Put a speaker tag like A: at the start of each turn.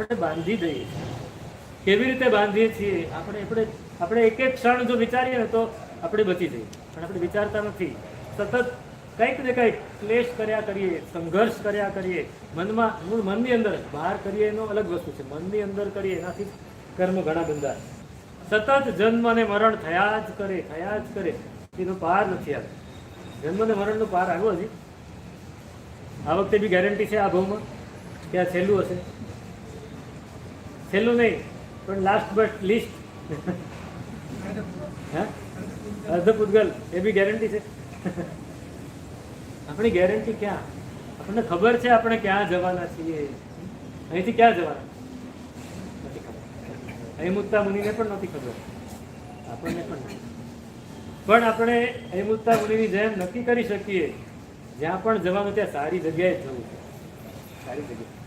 A: આપણે બાંધી દઈએ કેવી રીતે બાંધીએ છીએ? આપણે આપણે આપણે એક એક ક્ષણ જો વિચારીએ ને તો આપણે બચી જઈએ. પણ આપણે વિચારતા નથી. સતત કંઈક ને કંઈક ક્લેશ કર્યા કરીએ, સંઘર્ષ કર્યા કરીએ. મનમાં, મૂળ મનની અંદર બહાર કરીએ એનો અલગ વસ્તુ છે. મનની અંદર કરીએ એનાથી કર્મ ઘણા બંધાય. સતત જન્મ અને મરણ થયા જ કરે, થયા જ કરે. એનો પાર નથી આવ્યો. જન્મ અને મરણનો પાર આવ્યો હજી. આ વખતે બી ગેરંટી છે આ ભાવમાં. કે આ છેલ્લું હશે. છેલ્લું નહીં, પણ લાસ્ટ બટ લિસ્ટ હા? અર્ધ પૂતગલ, એ બી ગેરંટી છે. આપણી ગેરંટી ક્યાં? આપણને ખબર છે આપણે ક્યાં જવાના છીએ. અહીંથી ક્યાં જવાના? નથી ખબર. અહીમુત્તા મુનિને પણ નથી ખબર. આપણને પણ પણ આપણે અહીમુત્તા મુનિની જેમ નક્કી કરી શકીએ, જ્યાં પણ જવાનું ત્યાં સારી જગ્યાએ જવું છે. સારી જગ્યાએ.